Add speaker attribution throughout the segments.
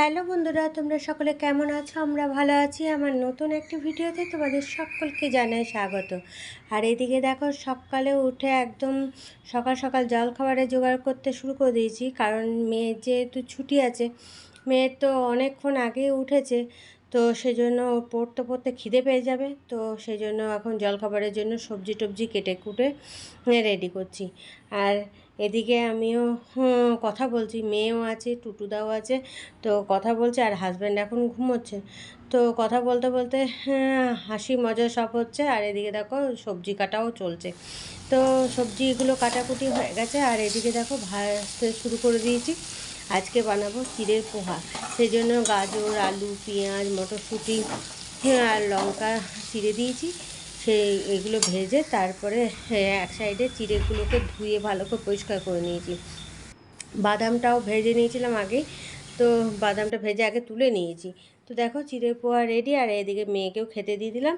Speaker 1: Hello বন্ধুরা, তোমরা সকলে কেমন আছো? আমরা ভালো আছি। আমার নতুন একটি ভিডিওতে তোমাদের সকলকে জানাই স্বাগত। আর এদিকে দেখো, সকালে উঠে একদম সকাল সকাল জল খাবারের জোগাড় করতে শুরু করে দিয়েছি। কারণ মেয়ের যেহেতু ছুটি আছে, মেয়ের তো অনেকক্ষণ আগেই উঠেছে, তো সেজন্য পড়তে পড়তে খিদে পেয়ে যাবে। তো সেই জন্য এখন জলখাবারের জন্য সবজি টবজি কেটে কুটে রেডি করছি। আর এদিকে আমিও কথা বলছি মেয়েও আছে টুটুদাও আছে তো কথা বলছে আর হাজব্যান্ড এখন ঘুমোচ্ছে। তো কথা বলতে বলতে হ্যাঁ, হাসি মজা সব হচ্ছে আর এদিকে দেখো সবজি কাটাও চলছে। তো সবজিগুলো কাটাকুটি হয়ে গেছে আর এদিকে দেখো ভাজতে শুরু করে দিয়েছি। আজকে বানাবো চিড়ের পোহা। সেই জন্য গাজর আলু পেঁয়াজ মটরশুঁটি হ্যাঁ, আর লঙ্কা চিড়ে দিয়েছি। সেই এগুলো ভেজে তারপরে হ্যাঁ, এক সাইডে চিড়েগুলোকে ধুয়ে ভালো করে পরিষ্কার করে নিয়েছি। বাদামটাও ভেজে নিয়েছিলাম আগে তো বাদামটা ভেজে আগে তুলে নিয়েছি। তো দেখো চিড়ের পোয়া রেডি আর এদিকে মেয়েকেও খেতে দিয়ে দিলাম।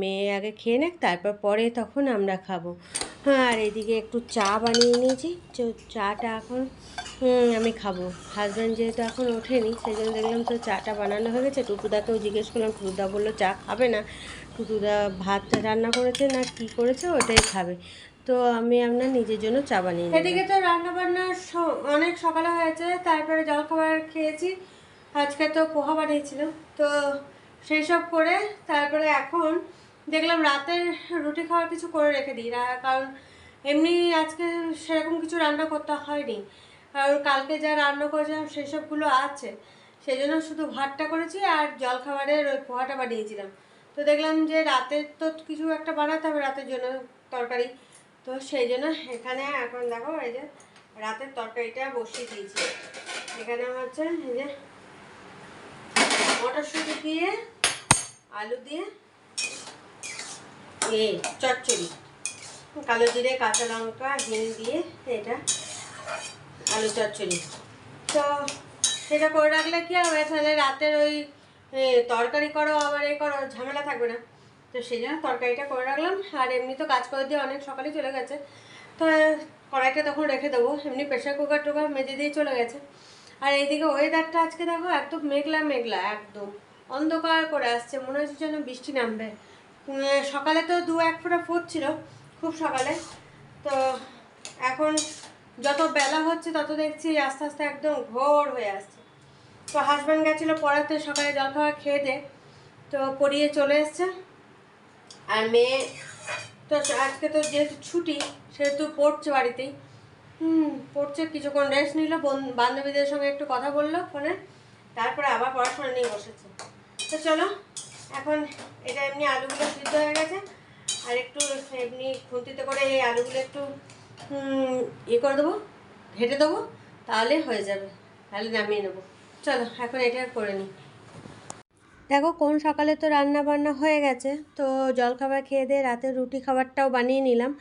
Speaker 1: মেয়ে আগে খেয়ে নেক তারপর পরে তখন আমরা খাব। হ্যাঁ আর এদিকে একটু চা বানিয়ে নিয়েছি। তো চাটা এখন আমি খাব। হাজব্যান্ড যেহেতু এখন ওঠেনি সেই জন্য দেখলাম তো চাটা বানানো হয়ে গেছে। টুটুদাকেও জিজ্ঞেস করলাম টুটুদা বলল চা খাবে না? টুটুদা ভাত রান্না করেছে না কি করেছে ওটাই খাবে। তো আমি আপনার নিজের জন্য চা বানিয়ে এদিকে তো রান্না বান্না অনেক সকালে হয়েছে, তারপরে জলখাবার খেয়েছি, আজকে তো পোহা বানিয়েছিলাম তো সেই সব করে তারপরে এখন দেখলাম রাতের রুটি খাওয়ার কিছু করে রেখে দিই কারণ এমনি আজকে সেরকম কিছু রান্না করতে হয়নি। কারণ কালকে যা রান্না করেছিলাম সেই সবগুলো আছে, সেই জন্য শুধু ভাতটা করেছি আর জলখাবারের ওই পোহাটা বানিয়েছিলাম। তো দেখলাম যে রাতের তো কিছু একটা বানাতে হবে, রাতের জন্য তরকারি। তো সেই জন্য এখানে এখন দেখো, এই যে রাতের তরকারিটা বসিয়ে দিয়েছি। এখানে হচ্ছে এই যে মটরশুঁটি দিয়ে, আলু দিয়ে, এ চচ্চড়ি, কালো জিরে, কাঁচা লঙ্কা হিং দিয়ে এটা আলু চচ্চড়ি। তো সেটা করে রাখলে কি হবে? তাহলে রাতের ওই তরকারি করো, আবার এ করো, ঝামেলা থাকবে না। তো সেই জন্য তরকারিটা করে রাখলাম। আর এমনি তো কাজ করে দিয়ে অনেক সকালে চলে গেছে। তো কড়াইটা তখন রেখে দেবো। এমনি প্রেশার কুকার টুকার মেজে দিয়ে চলে গেছে। আর এইদিকে ওয়েদারটা আজকে দেখো একদম মেঘলা মেঘলা, একদম। অন্ধকার করে আসছে। মনে হচ্ছে যেন বৃষ্টি নামবে। সকালে তো দু এক ফোঁটা পড়ছিল খুব সকালে। তো এখন যত বেলা হচ্ছে তত দেখছি আস্তে আস্তে একদম ঘোর হয়ে আসছে। তো হাজব্যান্ড গেছিল পড়াতে, সকালে জলখাবার খেয়ে দে। তো পড়িয়ে চলে এসছে। আর মেয়ে, তো আজকে তো যেহেতু ছুটি, সেহেতু পড়ছে বাড়িতেই। হুম, পড়ছে, কিছুক্ষণ রেস্ট নিল, বন- বান্ধবীদের সঙ্গে একটু কথা বলল ফোনে তারপরে আবার পড়াশোনা নিয়ে বসেছে। তো চলো, এখন এটা এমনি আলুগুলো সিদ্ধ হয়ে গেছে। আর একটু এমনি খুন্তিতে করে এই আলুগুলো একটু ইয়ে করে দেবো, ঘেটে দেবো, তাহলে হয়ে যাবে। তাহলে নামিয়ে নেব। চলো এখন এটা করে নিই দেখো কোন সকালে তো রান্না বান্না হয়ে গেছে তো জলখাবার খেয়ে দিয়ে রাতের রুটি খাবারটাও বানিয়ে নিলাম।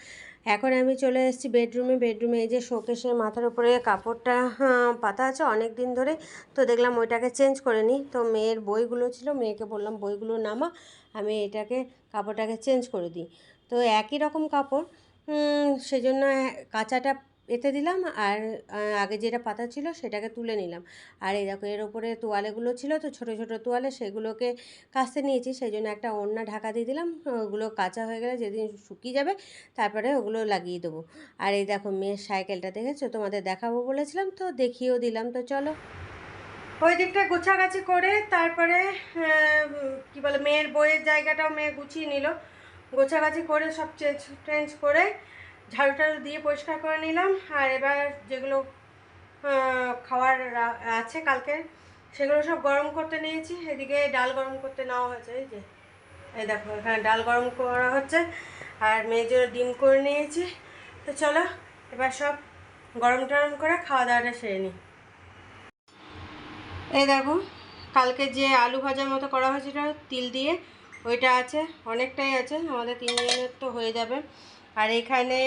Speaker 1: এখন আমি চলে এসেছি বেডরুমে বেডরুমে এই যে শোকেশের মাথার উপরে কাপড়টা হ্যাঁ, পাতা আছে অনেক দিন ধরে তো দেখলাম ওইটাকে চেঞ্জ করে নিই তো মেয়ের বইগুলো ছিল মেয়েকে বললাম বইগুলো নামা আমি এটাকে কাপড়টাকে চেঞ্জ করে দিই। তো একই রকম কাপড় সেজন্য কাঁচাটা এতে দিলাম আর আগে যেটা পাতা ছিল সেটাকে তুলে নিলাম। আর এই দেখো, এর ওপরে তোয়ালেগুলো ছিল, তো ছোট ছোট তোয়ালে সেগুলোকে কাচতে নিয়েছি। সেই জন্য একটা ওড়না ঢাকা দিয়ে দিলাম, ওগুলো কাঁচা হয়ে গেলে যেদিন শুকিয়ে যাবে তারপরে ওগুলো লাগিয়ে দেবো। আর এই দেখো, মেয়ের সাইকেলটা দেখেছ? তোমাদের দেখাবো বলেছিলাম, তো দেখিয়েও দিলাম। তো চলো। ওই দিকটা গোছাগাছি করে তারপরে কি বলে, মেয়ের বইয়ের জায়গাটাও মেয়ে গুছিয়ে নিল। গোছাগাছি করে সব চেঞ্জ করে ঝাড়ু টাড়ু দিয়ে পরিষ্কার করে নিলাম। আর এবার যেগুলো খাওয়ার আছে কালকে, সেগুলো সব গরম করতে নিয়েছি। এদিকে ডাল গরম করতে নেওয়া হয়েছে, এই যে, এই দেখো, এখানে ডাল গরম করা হচ্ছে। আর মেয়ের ডিম করে নিয়েছি। তো চলো, এবার সব গরম টরম করে খাওয়া দাওয়াটা সেরে নিই। এই দেখো, কালকে যে আলু ভাজার মতো করা হয়েছিল তিল দিয়ে, ওইটা আছে, অনেকটাই আছে। আমাদের তিনজনের তো হয়ে যাবে। আর এখানে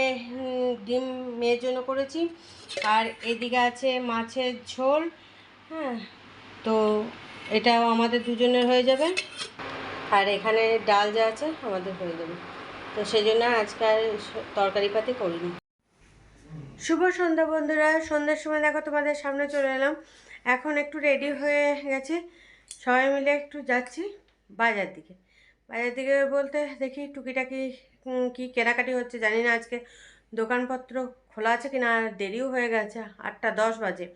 Speaker 1: ডিম মেয়ের জন্য করেছি। আর এদিকে আছে মাছের ঝোল। হ্যাঁ তো এটাও আমাদের দুজনের হয়ে যাবে। আর এখানে ডাল যা আছে আমাদের হয়ে যাবে। তো সেই জন্য আজকে আর তরকারি পাতি করিনি। শুভ সন্ধ্যা বন্ধুরা। সন্ধ্যার সময় দেখো তোমাদের সামনে চলে এলাম। এখন একটু রেডি হয়ে গেছি। সবাই মিলে একটু যাচ্ছি বাজার দিকে। বাজার দিকে বলতে দেখি টুকিটাকি কি কেনাকাটি হচ্ছে জানি না। আজকে দোকানপত্র খোলা আছে কিনা আর দেরিও হয়ে গেছে, আটটা দশ বাজে।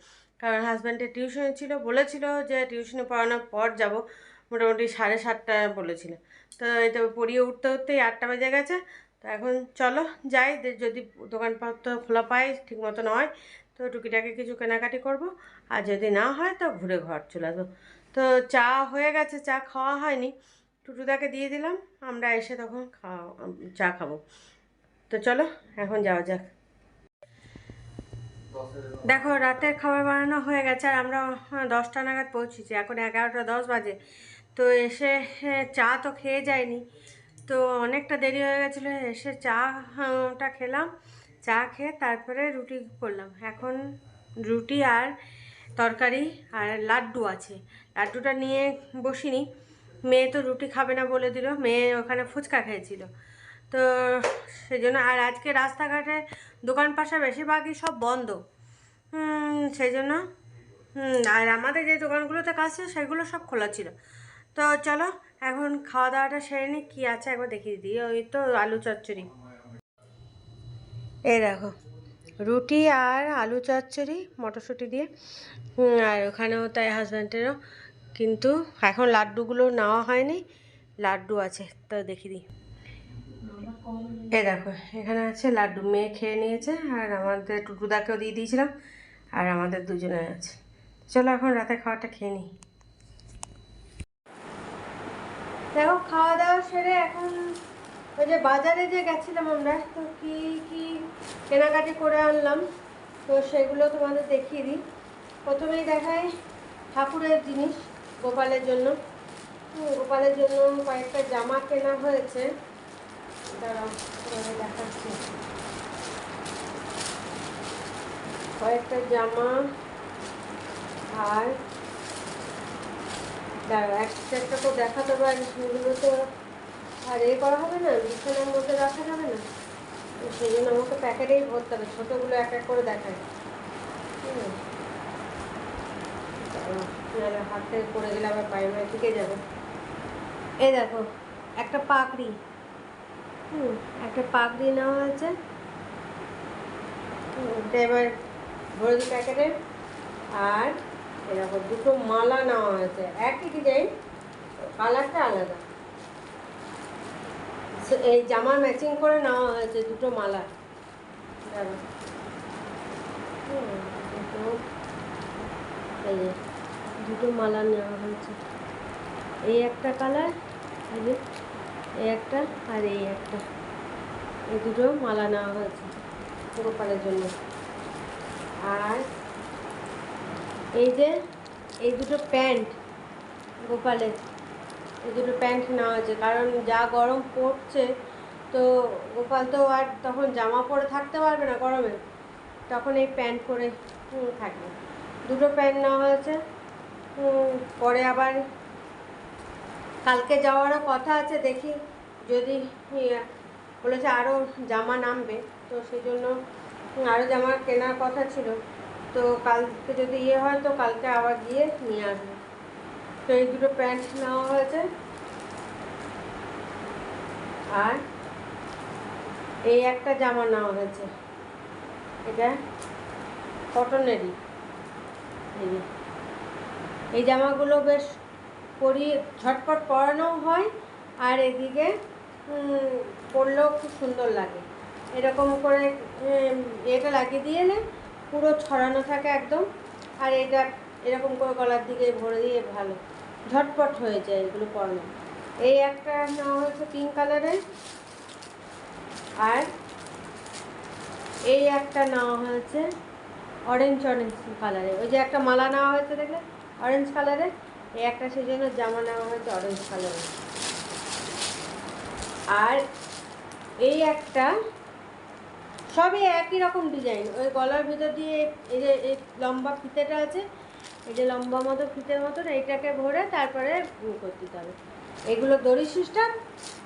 Speaker 1: কারণ হাজব্যান্ডের টিউশনে ছিল, বলেছিল যে টিউশনে পড়ানোর পর যাব, মোটামুটি সাড়ে সাতটা বলেছিল। তো এই তো পড়িয়ে উঠতে উঠতেই আটটা বেজে গেছে। তো এখন চলো যাই যদি দোকানপত্র খোলা পাই, ঠিক মতো নয়, তো টুকিটাকি কিছু কেনাকাটি করব। আর যদি না হয়, তো ঘুরে ঘর চলে আসব। তো চা হয়ে গেছে, চা খাওয়া হয়নি। টুটুদাকে দিয়ে দিলাম আমরা এসে তখন খাওয়া চা খাব। তো চলো এখন যাওয়া যাক। দেখো রাতের খাবার বানানো হয়ে গেছে আর আমরা হ্যাঁ, দশটা নাগাদ পৌঁছেছি। এখন এগারোটা দশ বাজে। তো এসে হ্যাঁ, চা তো খেয়ে যায়নি তো অনেকটা দেরি হয়ে গেছিল এসে চা হ্যাঁ, টা খেলাম। চা খেয়ে তারপরে রুটি করলাম। এখন রুটি আর তরকারি আর লাড্ডু আছে। লাড্ডুটা নিয়ে বসিনি। মেয়ে তো রুটি খাবে না বলে দিল, মেয়ে ওখানে ফুচকা খেয়েছিল। তো সেই জন্য আর আজকে রাস্তাঘাটে দোকান পাশা বেশিরভাগই সব বন্ধ। সেই জন্য আর আমাদের যে দোকানগুলোতে কাজ ছিল সেগুলো সব খোলা ছিল। তো চলো, এখন খাওয়া দাওয়াটা সেরে নিই, কী আছে একবার দেখিয়ে দিই। ওই তো আলু চচ্চড়ি। এই দেখো, রুটি আর আলু চচ্চড়ি, মটরশুঁটি দিয়ে। আর ওখানেও তাই হাজব্যান্ডেরও কিন্তু এখন লাড্ডুগুলো নেওয়া হয়নি, লাড্ডু আছে, তো দেখি দিই। এ দেখো, এখানে আছে লাড্ডু, মেয়ে খেয়ে নিয়েছে, আর আমাদের টুটুদাকেও দিয়ে দিয়েছিলাম, আর আমাদের দুজনে আছে। চলো এখন রাতে খাওয়াটা খেয়ে নিই। দেখো, খাওয়া দাওয়া সেরে এখন ওই যে বাজারে যে গেছিলাম আমরা, তো কি কি কেনাকাটি করে আনলাম, তো সেগুলো তোমাদের দেখিয়ে দিই। প্রথমেই দেখাই ঠাকুরের জিনিস। গোপালের জন্য। গোপালের জন্য কয়েকটা জামা কেনা হয়েছে। দাঁড়াও দেখাচ্ছি। কয়েকটা জামা আর দাঁড়াও একটা একটা করে দেখাতে পারি, সেগুলো তো আর এ করা হবে না, বিছানার মধ্যে রাখা যাবে না। সেই জন্য আমাকে প্যাকেটেই ভরতে হবে, ছোটোগুলো এক এক করে দেখায় হুম। হাত থেকে পড়ে গেলে আবার পায়ে মায়ে ঠেকে যাবে। এই দেখো, একটা পাকড়ি হুম, একটা পাগড়ি নেওয়া হয়েছে। এবার ভরে দিই প্যাকেটে আর এরকম দুটো মালা নেওয়া হয়েছে। একই ডিজাইন কালারটা আলাদা। এই জামার ম্যাচিং করে নেওয়া হয়েছে দুটো মালা। দুটো, এই দুটো মালা নেওয়া হয়েছে। এই একটা কালার, এই একটা আর এই একটা। এই দুটো মালা নেওয়া হয়েছে গোপালের জন্য। আর এই যে এই দুটো প্যান্ট গোপালের এই দুটো প্যান্ট নেওয়া হয়েছে। কারণ যা গরম পড়ছে, তো গোপাল তো আর তখন জামা পরে থাকতে পারবে না গরমে। তখন এই প্যান্ট পরে থাকবে। দুটো প্যান্ট নেওয়া হয়েছে। পরে আবার কালকে যাওয়ারও কথা আছে দেখি। যদি ইয়ে, বলেছে আরও জামা নামবে তো সেই জন্য আরও জামা কেনার কথা ছিল। তো কালকে যদি ইয়ে হয় তো কালকে আবার গিয়ে নিয়ে আসবে। তো এই দুটো প্যান্ট নেওয়া হয়েছে। আর এই একটা জামা নেওয়া হয়েছে। এটা কটনেরই এই। এই জামাগুলো বেশ পরি, ঝটপট পরানো হয় আর এদিকে পরলেও খুব সুন্দর লাগে। এরকম করে এটা লাগিয়ে দিলে পুরো ছড়ানো থাকে একদম। আর এটা এরকম করে গলার দিকে ভরে দিয়ে ভালো। ঝটপট হয়ে যায় এগুলো পরানো। এই একটা নেওয়া হয়েছে পিঙ্ক কালারের আর এই একটা নেওয়া হয়েছে অরেঞ্জ অরেঞ্জ কালারের ওই যে একটা মালা নেওয়া হয়েছে দেখলে? অরেঞ্জ কালারের এই একটা সেই জন্য জামা নেওয়া হয়েছে অরেঞ্জ কালারের আর এই একটা, সবই একই রকম ডিজাইন ওই গলার ভিতর দিয়ে এই যে, এই লম্বা ফিতেটা আছে, এই যে লম্বা মতো, ফিতের মতন এইটাকে ভরে তারপরে উম করে হবে। এগুলো দড়ি সিস্টেম,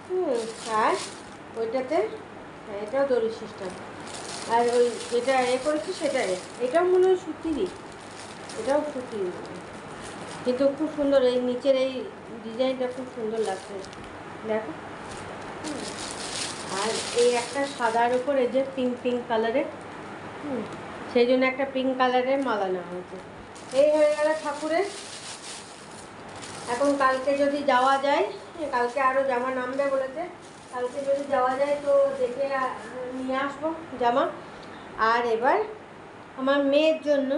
Speaker 1: হুম, আর ওইটাতে হ্যাঁ এটাও দড়ি সিস্টেম। আর ওই যেটা এ করেছি সেটা এটাও মনে হয় সুতিরই। এটাও সুতি কিন্তু খুব সুন্দর, এই নিচের এই ডিজাইনটা খুব সুন্দর লাগছে। দেখো। আর এই একটা সাদার উপর যে পিঙ্ক পিঙ্ক কালারের সেই জন্য একটা পিঙ্ক কালারের মালা নেওয়া হয়েছে। এই হয়ে গেল ঠাকুরের। এখন কালকে যদি যাওয়া যায়, কালকে আরও জামা নামবে বলেছে, কালকে যদি যাওয়া যায় তো দেখে নিয়ে আসব জামা। আর এবার আমার মেয়ের জন্য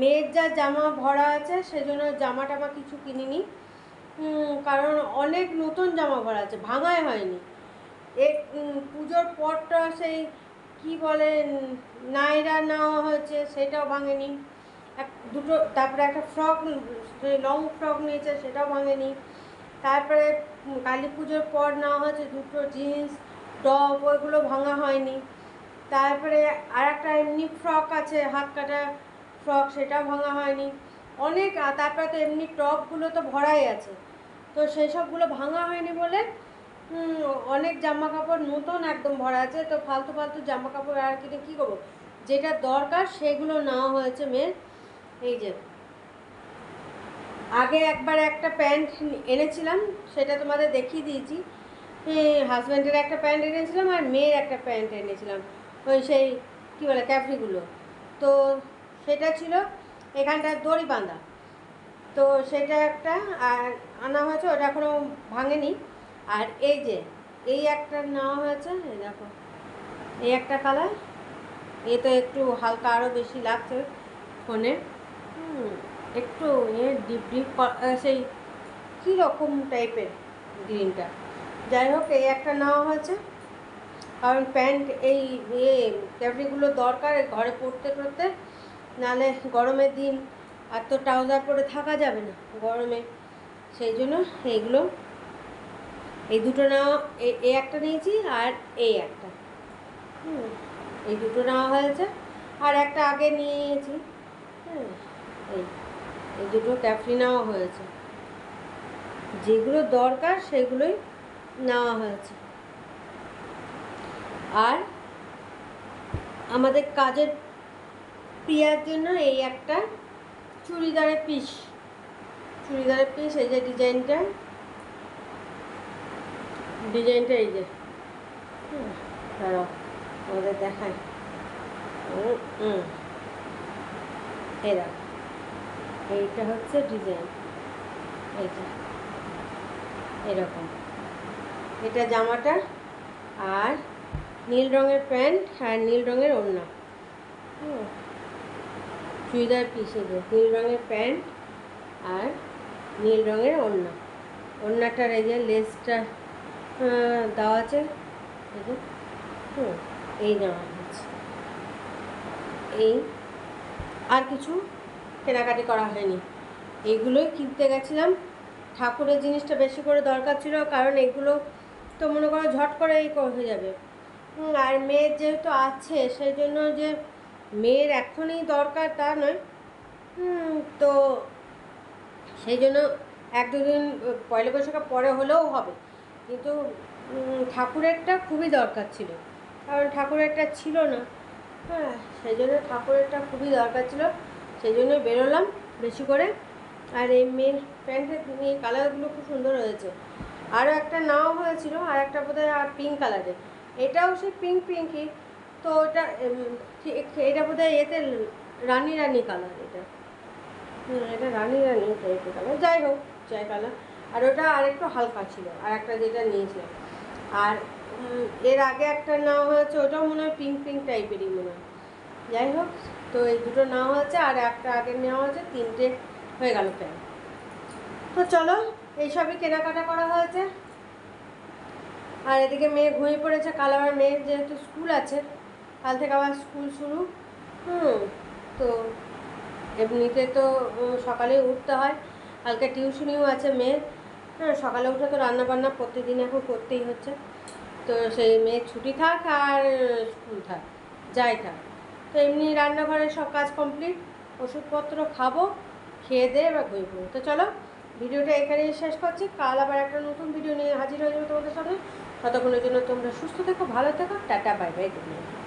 Speaker 1: মেয়ের যা জামা ভরা আছে, সেজন্য জামা টামা কিছু কিনিনি। কারণ অনেক নতুন জামা ভরা আছে, ভাঙাই হয়নি। এ পুজোর পরটা সেই, কি বলে, নাইরা নেওয়া হয়েছে, সেটাও ভাঙেনি। এক, দুটো, তারপরে একটা ফ্রক লং ফ্রক নিয়েছে, সেটাও ভাঙেনি। তারপরে কালী পুজোর পর নেওয়া হয়েছে দুটো জিন্স, টপ, ওইগুলো ভাঙা হয়নি। তারপরে আর একটা এমনি ফ্রক আছে, হাত কাটা ফ্রক সেটাও ভাঙা হয়নি। অনেক তারপরে তো এমনি টপগুলো তো ভরাই আছে। তো সেই সবগুলো ভাঙা হয়নি বলে অনেক জামা কাপড় নতুন একদম ভরা আছে। তো ফালতু ফালতু জামা কাপড় আর কিনে কী করব? যেটা দরকার সেগুলো নেওয়া হয়েছে মেয়ের এই যে, আগে একবার একটা প্যান্ট এনেছিলাম, সেটা তোমাদের দেখিয়ে দিয়েছি। হাজব্যান্ডের একটা প্যান্ট এনেছিলাম আর মেয়ের একটা প্যান্ট এনেছিলাম। ওই সেই, কী বলে ক্যাফরিগুলো তো সেটা ছিল এখানটায় দড়ি বাঁধা। তো সেটা একটা আর আনা হয়েছে, ওটা এখনও ভাঙেনি। আর এই যে, এই একটা নেওয়া হয়েছে, এই দেখো, এই একটা কালার। এ তো একটু হালকা আরও বেশি লাগছে ফোনে। একটু এ ডিপ ডিপ সেই কীরকম টাইপের গ্রিনটা। যাই হোক, এই একটা নেওয়া হয়েছে। কারণ প্যান্ট এই ইয়ে ক্যাবরিগুলো দরকার ঘরে পরতে পরতে নাহলে গরমের দিন আর তো ট্রাউজার পরে থাকা যাবে না গরমে। সেই জন্য এইগুলো এই দুটো নেওয়া এই একটা নিয়েছি আর এই একটা। হুম, এই দুটো নেওয়া হয়েছে। আর একটা আগে নিয়েছি। হ্যাঁ এই এই দুটো ক্যাফরি নেওয়া হয়েছে। যেগুলো দরকার সেগুলোই নেওয়া হয়েছে। আর আমাদের কাজের প্রিয়ার জন্য এই একটা চুড়িদারের পিস। চুড়িদারের পিস, এই যে ডিজাইনটা। ডিজাইনটা এই যে। দাঁড়াও আমাদের দেখায়। এইটা হচ্ছে ডিজাইন। এইটা এরকম। এটা জামাটা আর নীল রঙের প্যান্ট আর নীল রঙের ওড়না। হুম। চুড়িদার পিস যে নীল রঙের প্যান্ট আর নীল রঙের ওড়না। ওড়নাটার এই যে লেসটা দেওয়া আছে। এই নেওয়া হয়েছে। এই, আর কিছু কেনাকাটি করা হয়নি। এইগুলোই কিনতে গেছিলাম। ঠাকুরের জিনিসটা বেশি করে দরকার ছিল, কারণ এগুলো তো মনে করো ঝট করে এই হয়ে যাবে। আর মেয়ের যেহেতু আছে, সেই জন্য যে মেয়ের এখনই দরকার তা নয়। তো সেই জন্য এক দুদিন পয়লা বৈশাখের পরে হলেও হবে। কিন্তু ঠাকুরেরটা খুবই দরকার ছিল। কারণ ঠাকুরেরটা ছিল না। হ্যাঁ সেই জন্য ঠাকুরেরটা খুবই দরকার ছিল। সেই জন্য বেরোলাম বেশি করে। আর এই মেয়ের প্যান্টের এই কালারগুলো খুব সুন্দর হয়েছে। আরও একটা নাও হয়েছিল আর একটা বোধহয় আর পিঙ্ক কালারের। এটাও সেই পিঙ্ক পিঙ্কই তো ওটা এটা বোধহয় এতে রানি রানি কালার এটা। এটা রানি রানি টাইপের কালার যাই হোক, যাই কালার। আর ওটা আরেকটু হালকা ছিল, আর একটা যেটা নিয়েছিলাম। আর এর আগে একটা নেওয়া হয়েছে, ওটাও মনে হয় পিঙ্ক পিঙ্ক টাইপেরই মনে হয়। যাই হোক, তো এই দুটো নেওয়া হয়েছে, আর একটা আগে নেওয়া হয়েছে, তিনটে হয়ে গেল প্যান্ট তো চলো, এইসবই কেনাকাটা করা হয়েছে। আর এদিকে মেয়ে ঘুমিয়ে পড়েছে, কাল আবার মেয়ের যেহেতু স্কুল আছে কাল থেকে আবার স্কুল শুরু। হুম। তো এমনিতে তো সকালে উঠতে হয়। কালকে টিউশনিও আছে মেয়ের। হ্যাঁ সকালে উঠে তো রান্না বান্না প্রতিদিন এখন করতেই হচ্ছে। তো সেই মেয়ের ছুটি থাক আর স্কুল থাক যাই থাক। তো এমনি রান্নাঘরের সব কাজ কমপ্লিট ওষুধপত্র খাব খেয়ে দিয়ে এবার ঘুরে পড়ব। তো চলো ভিডিওটা এখানেই শেষ করছি। কাল আবার একটা নতুন ভিডিও নিয়ে হাজির হয়ে যাবে তোমাদের সামনে। ততক্ষণের জন্য তোমরা সুস্থ থেকো ভালো থেকো। Tata bye bye good night.